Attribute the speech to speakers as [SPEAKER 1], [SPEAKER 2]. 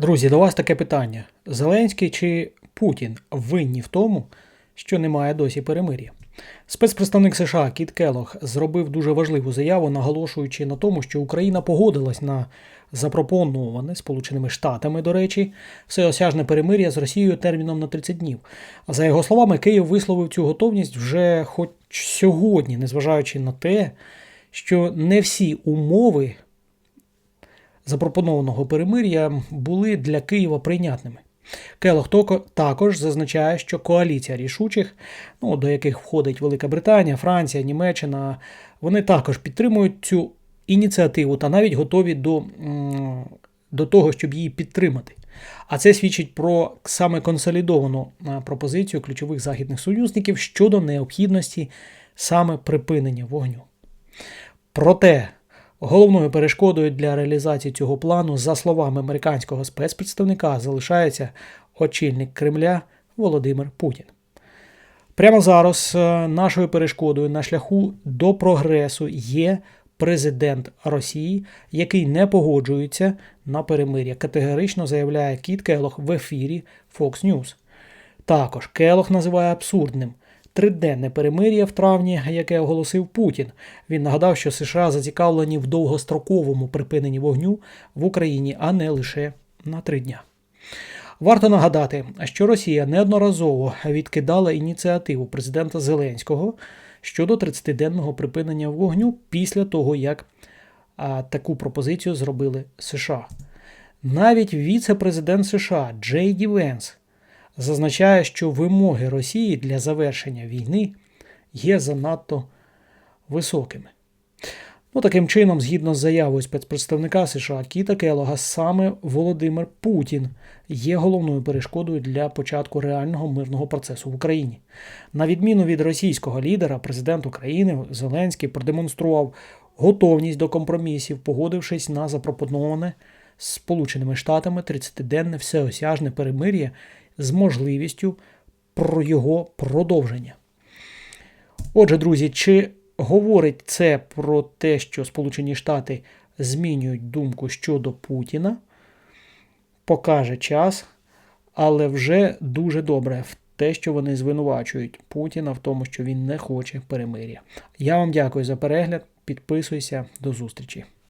[SPEAKER 1] Друзі, до вас таке питання: Зеленський чи Путін винні в тому, що немає досі перемир'я? Спецпредставник США Кіт Келох зробив дуже важливу заяву, наголошуючи на тому, що Україна погодилась на запропоноване Сполученими Штатами, до речі, всеосяжне перемир'я з Росією терміном на 30 днів. За його словами, Київ висловив цю готовність вже хоч сьогодні, незважаючи на те, що не всі умови запропонованого перемир'я були для Києва прийнятними. Келох також зазначає, що коаліція рішучих, ну, до яких входить Велика Британія, Франція, Німеччина, вони також підтримують цю ініціативу та навіть готові до, до того, щоб її підтримати. А це свідчить про саме консолідовану пропозицію ключових західних союзників щодо необхідності саме припинення вогню. Проте головною перешкодою для реалізації цього плану, за словами американського спецпредставника, залишається очільник Кремля Володимир Путін. Прямо зараз е, нашою перешкодою на шляху до прогресу є президент Росії, який не погоджується на перемир'я. Категорично заявляє Кіт Келох в ефірі Fox News. Також Келох називає абсурдним триденне перемир'я в травні, яке оголосив Путін. Він нагадав, що США зацікавлені в довгостроковому припиненні вогню в Україні, а не лише на три дня. Варто нагадати, що Росія неодноразово відкидала ініціативу президента Зеленського щодо 30-денного припинення вогню після того, як а, таку пропозицію зробили США. Навіть віце-президент США Джей Ді Венс зазначає, що вимоги Росії для завершення війни є занадто високими. Ну, таким чином, згідно з заявою спецпредставника США Кіта Келога, саме Володимир Путін є головною перешкодою для початку реального мирного процесу в Україні. На відміну від російського лідера, президент України Зеленський продемонстрував готовність до компромісів, погодившись на запропоноване Сполученими Штатами 30-денне всеосяжне перемир'я з можливістю про його продовження. Отже, друзі, чи говорить це про те, що Сполучені Штати змінюють думку щодо Путіна? Покаже час, але вже дуже добре в те, що вони звинувачують Путіна в тому, що він не хоче перемир'я. Я вам дякую за перегляд. Підписуйся, до зустрічі.